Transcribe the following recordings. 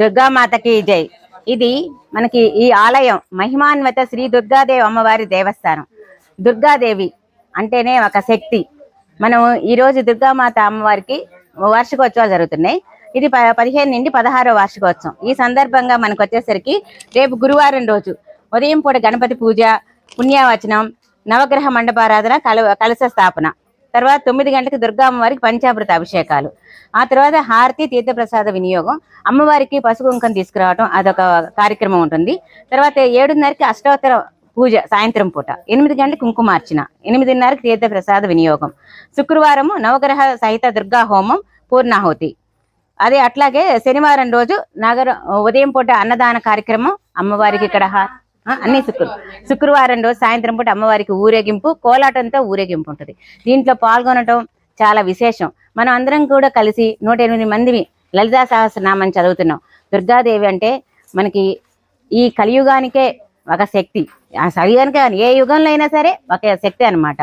దుర్గామాతకి జై. ఇది మనకి ఈ ఆలయం మహిమాన్విత శ్రీ దుర్గాదేవి అమ్మవారి దేవస్థానం. దుర్గాదేవి అంటేనే ఒక శక్తి. మనం ఈ రోజు దుర్గామాత అమ్మవారికి వార్షికోత్సవాలు జరుగుతున్నాయి. ఇది ప పదిహేను నుండి పదహారో వార్షికోత్సవం. ఈ సందర్భంగా మనకు వచ్చేసరికి రేపు గురువారం రోజు ఉదయం పూట గణపతి పూజ పుణ్యవచనం నవగ్రహ మండపారాధన కల కలశ స్థాపన. తర్వాత తొమ్మిది గంటలకు దుర్గా అమ్మవారికి పంచామృత అభిషేకాలు. ఆ తర్వాత హారతి తీర్థప్రసాద వినియోగం అమ్మవారికి పసుపు కుంకం తీసుకురావటం అదొక కార్యక్రమం ఉంటుంది. తర్వాత ఏడున్నరకి అష్టోత్తర పూజ సాయంత్రం పూట ఎనిమిది గంటలకు కుంకుమార్చన ఎనిమిదిన్నరకి తీర్థప్రసాద వినియోగం. శుక్రవారము నవగ్రహ సహిత దుర్గా హోమం పూర్ణాహుతి. అదే అట్లాగే శనివారం రోజు నగర ఉదయం పూట అన్నదాన కార్యక్రమం అమ్మవారికి ఇక్కడ అన్ని శుక్రు శుక్రవారం రోజు సాయంత్రం పూట అమ్మవారికి ఊరేగింపు కోలాటంతో ఊరేగింపు ఉంటుంది. దీంట్లో పాల్గొనటం చాలా విశేషం. మనం అందరం కూడా కలిసి నూట ఎనిమిది మంది లలితా సహస్రనామం చదువుతున్నాం. దుర్గాదేవి అంటే మనకి ఈ కలియుగానికే ఒక శక్తి. ఆ కలియుగానికే ఏ యుగంలో అయినా సరే ఒక శక్తి అన్నమాట.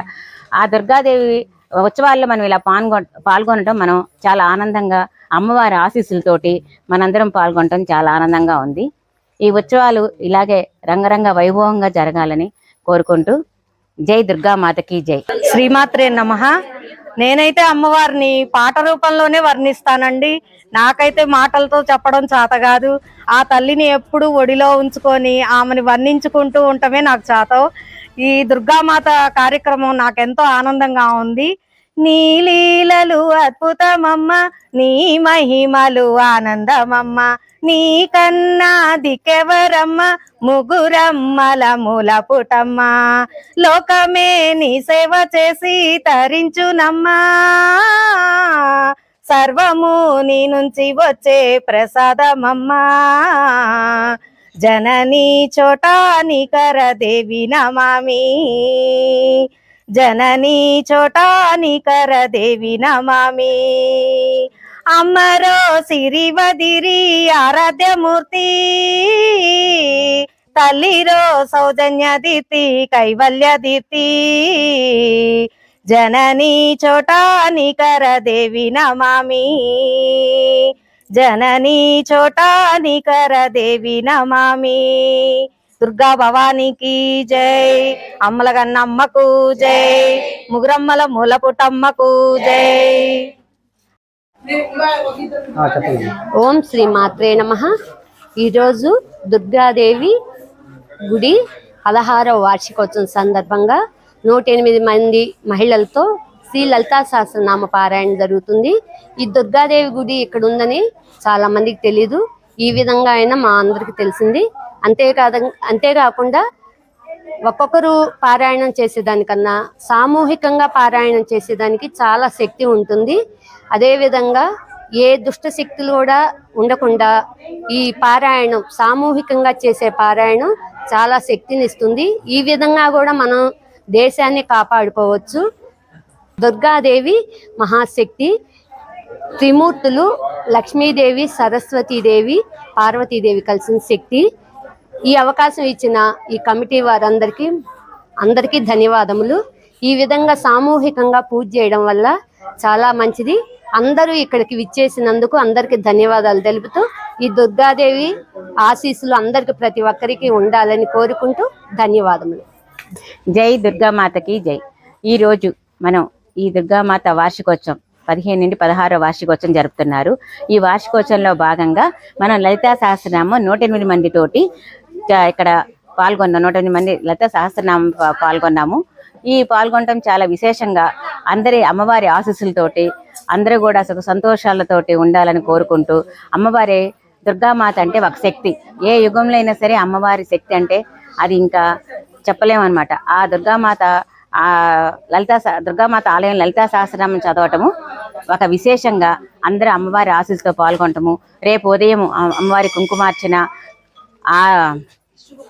ఆ దుర్గాదేవి ఉత్సవాల్లో మనం ఇలా పాల్గొ పాల్గొనటం మనం చాలా ఆనందంగా అమ్మవారి ఆశీస్సులతోటి మనందరం పాల్గొనటం చాలా ఆనందంగా ఉంది. ఈ ఉత్సవాలు ఇలాగే రంగరంగ వైభవంగా జరగాలని కోరుకుంటూ జై దుర్గామాతకి జై. శ్రీమాత్రే నమ. నేనైతే అమ్మవారిని పాట రూపంలోనే వర్ణిస్తానండి. నాకైతే మాటలతో చెప్పడం చేత కాదు. ఆ తల్లిని ఎప్పుడు ఒడిలో ఉంచుకొని ఆమెని వర్ణించుకుంటూ ఉండటమే నాకు చేత. ఈ దుర్గామాత కార్యక్రమం నాకెంతో ఆనందంగా ఉంది. నీ లీలలు అద్భుతమమ్మ నీ మహిమలు ఆనందమమ్మ. నీ కన్నా దికెవరమ్మ ముగురమ్మల మూల పుటమ్మ లోకమే నీ సేవ చేసి తరించునమ్మా. సర్వము నీ నుంచి వచ్చే ప్రసాదమమ్మా. జననీ చోటా నికర దేవి నమామి. జననీ చోట నికర దేవి నమామి. అమ్మరో సిరివదిరి ఆరాధ్యమూర్తి. తల్లిరో సౌజన్యదితి కైవల్యదితి కైవల్య దీప్తి. జననీ చోట నికర దేవి నమామి. జననీ చోట నికర దేవి నమామి. దుర్గా భవానికి జై అమ్మలగన్న అమ్మకు జై ముగురమ్మల మూలపుటమ్మకు జై. ఓం శ్రీ మాత్రే నమ. ఈరోజు దుర్గాదేవి గుడి పదహారవ వార్షికోత్సవం సందర్భంగా నూట ఎనిమిది మంది మహిళలతో శ్రీ లలితా సహస్రనామ పారాయణ జరుగుతుంది. ఈ దుర్గాదేవి గుడి ఇక్కడ ఉందని చాలా మందికి తెలీదు. ఈ విధంగా అయినా మా అందరికి తెలిసింది. అంతేకాదు అంతేకాకుండా ఒక్కొక్కరు పారాయణం చేసేదానికన్నా సామూహికంగా పారాయణం చేసేదానికి చాలా శక్తి ఉంటుంది. అదేవిధంగా ఏ దుష్ట శక్తులు కూడా ఉండకుండా ఈ పారాయణం సామూహికంగా చేసే పారాయణం చాలా శక్తిని ఇస్తుంది ఈ విధంగా కూడా మనం దేశాన్ని కాపాడుకోవచ్చు. దుర్గాదేవి మహాశక్తి త్రిమూర్తులు లక్ష్మీదేవి సరస్వతీదేవి పార్వతీదేవి కలిసిన శక్తి. ఈ అవకాశం ఇచ్చిన ఈ కమిటీ వారందరికీ అందరికీ ధన్యవాదములు. ఈ విధంగా సామూహికంగా పూజ చేయడం వల్ల చాలా మంచిది. అందరూ ఇక్కడికి విచ్చేసినందుకు అందరికీ ధన్యవాదాలు తెలుపుతూ ఈ దుర్గాదేవి ఆశీస్సులు అందరికి ప్రతి ఒక్కరికి ఉండాలని కోరుకుంటూ ధన్యవాదములు. జై దుర్గామాతకి జై. ఈ రోజు మనం ఈ దుర్గామాత వార్షికోత్సవం పదిహేను నుండి పదహారో వార్షికోత్సవం జరుపుతున్నారు. ఈ వార్షికోత్సవంలో భాగంగా మనం లలితా సహస్రనామం నూట ఎనిమిది మంది తోటి ఇక్కడ పాల్గొన్న నూట ఎనిమిది మంది లలితా సహస్రనామం పాల్గొన్నాము. ఈ పాల్గొనడం చాలా విశేషంగా అందరి అమ్మవారి ఆశీస్సులతోటి అందరూ కూడా సుఖ సంతోషాలతోటి ఉండాలని కోరుకుంటూ అమ్మవారి దుర్గామాత అంటే ఒక శక్తి. ఏ యుగంలో అయినా సరే అమ్మవారి శక్తి అంటే అది ఇంకా చెప్పలేమన్నమాట. ఆ దుర్గామాత ఆ లలితా దుర్గామాత ఆలయం లలితా సహస్రనామం చదవటము ఒక విశేషంగా అందరూ అమ్మవారి ఆశీస్సుతో పాల్గొనటము. రేపు ఉదయం అమ్మవారి కుంకుమార్చన ఆ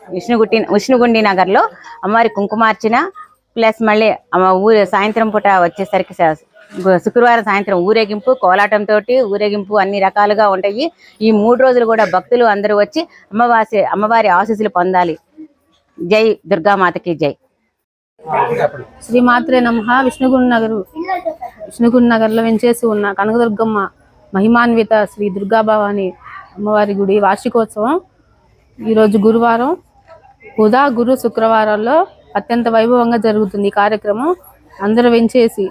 విష్ణుగుట్టి విష్ణుగుండి నగర్లో అమ్మవారి కుంకుమార్చన ప్లస్ మళ్ళీ అమ్మ ఊరు సాయంత్రం పూట వచ్చేసరికి శుక్రవారం సాయంత్రం ఊరేగింపు కోలాటంతో ఊరేగింపు అన్ని రకాలుగా ఉంటాయి. ఈ మూడు రోజులు కూడా భక్తులు అందరూ వచ్చి అమ్మవారి అమ్మవారి ఆశీస్సులు పొందాలి. జై దుర్గామాతకి జై. శ్రీమాత్రే శ్రీ నమ. విష్ణుగుడి నగరు విష్ణుగుడి నగర్లో వెంచేసి ఉన్న కనకదుర్గమ్మ మహిమాన్విత శ్రీ దుర్గాభవాని అమ్మవారి గుడి వార్షికోత్సవం ఈరోజు గురువారం ఉదా గురు శుక్రవారాల్లో అత్యంత వైభవంగా జరుగుతుంది ఈ కార్యక్రమం. అందరూ వెంచేసి.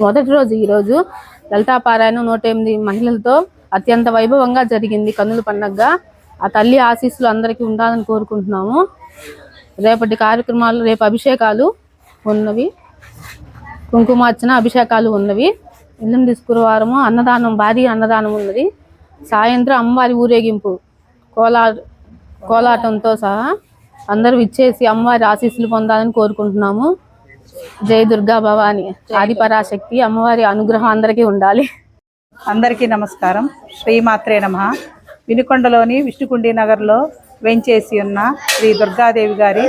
మొదటి రోజు ఈరోజు లలితాపారాయణం నూట ఎనిమిది మహిళలతో అత్యంత వైభవంగా జరిగింది కన్నుల పండగగా. ఆ తల్లి ఆశీస్సులు అందరికీ ఉండాలని కోరుకుంటున్నాము. రేపటి కార్యక్రమాలు రేపు అభిషేకాలు ఉన్నవి. కుంకుమార్చన అభిషేకాలు ఉన్నవి. ఎల్లుండి శుక్రవారము అన్నదానం భారీ అన్నదానం ఉన్నది. సాయంత్రం అమ్మవారి ఊరేగింపు. కోలా కోలాటంతో సహా అందరూ ఇచ్చేసి అమ్మవారి ఆశీస్సులు పొందాలని కోరుకుంటున్నాము. జై దుర్గా భవాని. ఆదిపరాశక్తి అమ్మవారి అనుగ్రహం అందరికీ ఉండాలి. అందరికీ నమస్కారం. శ్రీమాత్రే నమ. వినుకొండలోని విష్ణుకుండి నగర్లో వెంచేసి ఉన్న శ్రీ దుర్గాదేవి గారి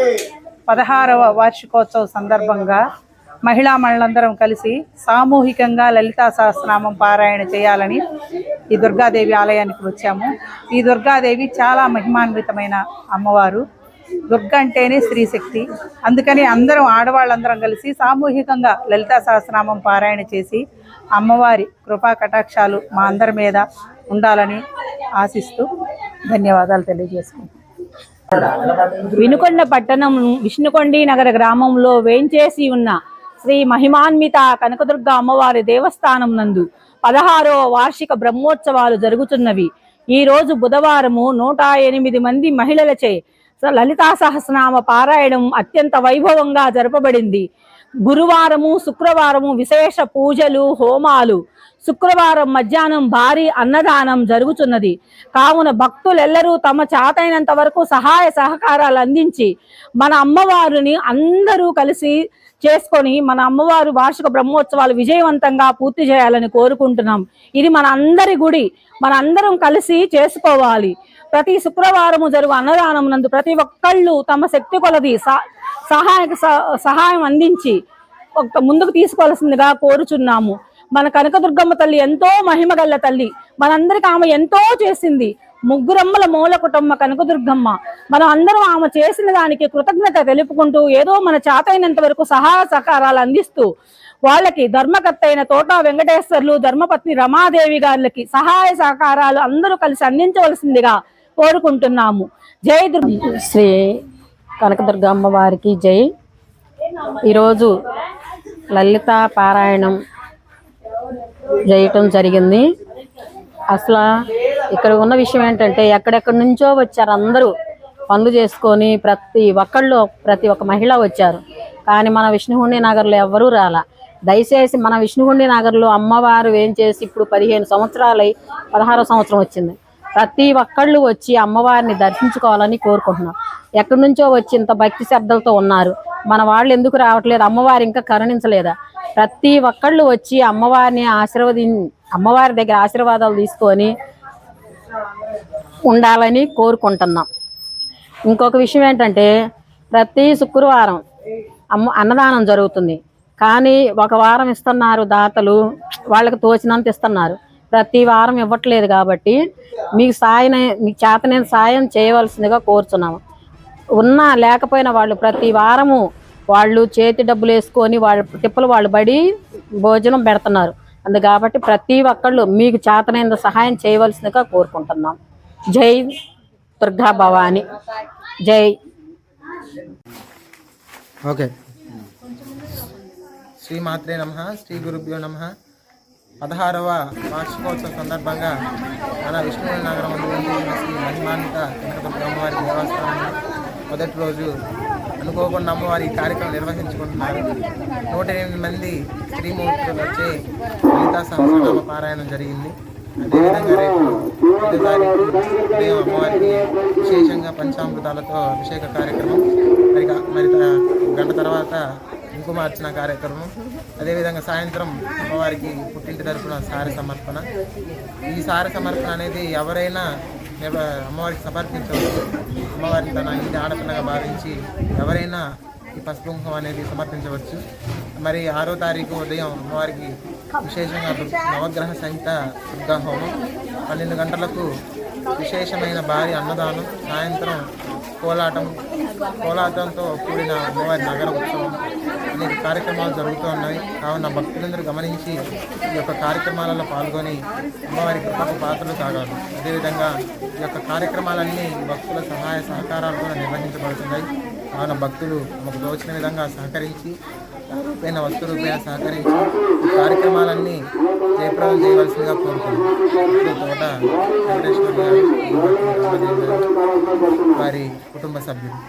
పదహారవ వార్షికోత్సవ సందర్భంగా మహిళా మండలందరం కలిసి సామూహికంగా లలితా సహస్రనామం పారాయణ చేయాలని ఈ దుర్గాదేవి ఆలయానికి వచ్చాము. ఈ దుర్గాదేవి చాలా మహిమాన్వితమైన అమ్మవారు. దుర్గ అంటేనే స్త్రీ శక్తి. అందుకని అందరం ఆడవాళ్ళందరం కలిసి సామూహికంగా లలితా సహస్రనామం పారాయణ చేసి అమ్మవారి కృపా కటాక్షాలు మా అందరి మీద ఉండాలని ఆశిస్తూ ధన్యవాదాలు తెలియజేసుకుంటాం వినుకొండ పట్టణం విష్ణుకొండి నగర గ్రామంలో వేంచేసి ఉన్న శ్రీ మహిమాన్విత కనకదుర్గ అమ్మవారి దేవస్థానం నందు పదహారవ వార్షిక బ్రహ్మోత్సవాలు జరుగుతున్నవి. ఈ రోజు బుధవారము నూట ఎనిమిది మంది మహిళలచే లలితా సహస్రనామ పారాయణం అత్యంత వైభవంగా జరపబడింది. గురువారము శుక్రవారము విశేష పూజలు హోమాలు. శుక్రవారం మధ్యాహ్నం భారీ అన్నదానం జరుగుతున్నది. కావున భక్తులెల్లరూ తమ చేతైనంత వరకు సహాయ సహకారాలు అందించి మన అమ్మవారిని అందరూ కలిసి చేసుకొని మన అమ్మవారు వార్షిక బ్రహ్మోత్సవాలు విజయవంతంగా పూర్తి చేయాలని కోరుకుంటున్నాం. ఇది మన అందరి గుడి. మన అందరం కలిసి చేసుకోవాలి. ప్రతి శుక్రవారము జరుగు అన్నదానం నందు ప్రతి ఒక్కళ్ళు తమ శక్తి కొలది సహాయక సహాయం అందించి ఒక ముందుకు తీసుకోవాల్సిందిగా కోరుచున్నాము. మన కనకదుర్గమ్మ తల్లి ఎంతో మహిమగల్ల తల్లి. మనందరికి ఆమె ఎంతో చేసింది. ముగ్గురమ్మల మూల కుటుంబ కనకదుర్గమ్మ. మనం అందరం ఆమె చేసిన దానికి కృతజ్ఞత తెలుపుకుంటూ ఏదో మన చేతైనంత వరకు సహాయ సహకారాలు అందిస్తూ వాళ్ళకి ధర్మకర్త అయిన తోటా వెంకటేశ్వర్లు ధర్మపత్ని రమాదేవి గారికి సహాయ సహకారాలు అందరూ కలిసి అందించవలసిందిగా కోరుకుంటున్నాము. జై దుర్గ శ్రీ కనకదుర్గ అమ్మవారికి జై. ఈరోజు లలిత పారాయణం చేయటం జరిగింది. అసలు ఇక్కడ ఉన్న విషయం ఏంటంటే ఎక్కడెక్కడి నుంచో వచ్చారు అందరూ పనులు చేసుకొని ప్రతి ఒక్కళ్ళు ప్రతి ఒక్క మహిళ వచ్చారు. కానీ మన విష్ణుగుండి నగర్లో ఎవ్వరూ రాలా. దయచేసి మన విష్ణుగుండి నగర్లో అమ్మవారు ఏం చేసి ఇప్పుడు పదిహేను సంవత్సరాలై పదహారో సంవత్సరం వచ్చింది. ప్రతి ఒక్కళ్ళు వచ్చి అమ్మవారిని దర్శించుకోవాలని కోరుకుంటున్నాం. ఎక్కడి నుంచో వచ్చి ఇంత భక్తి శ్రద్ధలతో ఉన్నారు. మన వాళ్ళు ఎందుకు రావట్లేదు? అమ్మవారు ఇంకా కరుణించలేదా? ప్రతి ఒక్కళ్ళు వచ్చి అమ్మవారిని ఆశీర్వది అమ్మవారి దగ్గర ఆశీర్వాదాలు తీసుకొని ఉండాలని కోరుకుంటున్నాం. ఇంకొక విషయం ఏంటంటే ప్రతి శుక్రవారం అమ్మ అన్నదానం జరుగుతుంది. కానీ ఒక వారం ఇస్తున్నారు దాతలు వాళ్ళకి తోచినంత ఇస్తున్నారు. ప్రతి వారం ఇవ్వట్లేదు కాబట్టి మీకు సాయం మీకు నేను సాయం చేయవలసిందిగా కోరుతున్నాము ఉన్నా లేకపోయినా వాళ్ళు ప్రతి వారము వాళ్ళు చేతి డబ్బులు వేసుకొని వాళ్ళ తిప్పలు వాళ్ళు పడి భోజనం పెడుతున్నారు. అందు కాబట్టి ప్రతి ఒక్కళ్ళు మీకు చేతనైన సహాయం చేయవలసిందిగా కోరుకుంటున్నాం. జై దుర్గా భవాని. జై. ఓకే. శ్రీమాత్రే నమ శ్రీ గురుభ్యో నమ. పదహారవ వార్షికోత్సవ సందర్భంగా మన విష్ణు నగరం ఉన్న శ్రీ మహిమాన్విత కనకదుర్గ అమ్మవారి దేవస్థానంలో మొదటి రోజు అనుకోకుండా అమ్మవారి కార్యక్రమం నిర్వహించుకుంటున్నారు. నూట ఎనిమిది మంది స్త్రీమూర్తులు వచ్చే గీతా సహస్రనామ పారాయణం జరిగింది. అదేవిధంగా రేపు ఐదో తారీఖు ఉదయం అమ్మవారికి విశేషంగా పంచామృతాలతో అభిషేక కార్యక్రమం మరి మరి గంట తర్వాత కుంకుమార్చన కార్యక్రమం అదేవిధంగా సాయంత్రం అమ్మవారికి పుట్టింటి తరఫున సార సమర్పణ. ఈ సార సమర్పణ అనేది ఎవరైనా అమ్మవారికి సమర్పించవచ్చు అమ్మవారిని తన ఇంటి ఆడపిల్లగా భావించి ఎవరైనా ఈ పసుపు అనేది సమర్పించవచ్చు. మరి ఆరో తారీఖు ఉదయం అమ్మవారికి విశేషంగా నవగ్రహ సహిత దుర్గా హోమం పన్నెండు గంటలకు విశేషమైన భారీ అన్నదానం. సాయంత్రం కోలాటం కోలాటంతో కూడిన అమ్మవారి నగర ఉత్సవం. అనేక కార్యక్రమాలు జరుగుతూ ఉన్నాయి. కావున భక్తులందరూ గమనించి ఈ యొక్క కార్యక్రమాలలో పాల్గొని అమ్మవారి కృపకు పాత్రలు కాగాలి అదేవిధంగా ఈ యొక్క కార్యక్రమాలన్నీ భక్తుల సహాయ సహకారాలతో నిర్వహించబడుతున్నాయి. కావున భక్తులు మాకు తోచిన విధంగా సహకరించి రూపైన వస్తు రూపేణ సహకరించి కార్యక్రమాలన్నీ జయప్రదం చేయవలసిందిగా కోరుతున్నాం. తోట వెంకటేశ్వర గారు, వారి కుటుంబ సభ్యులు.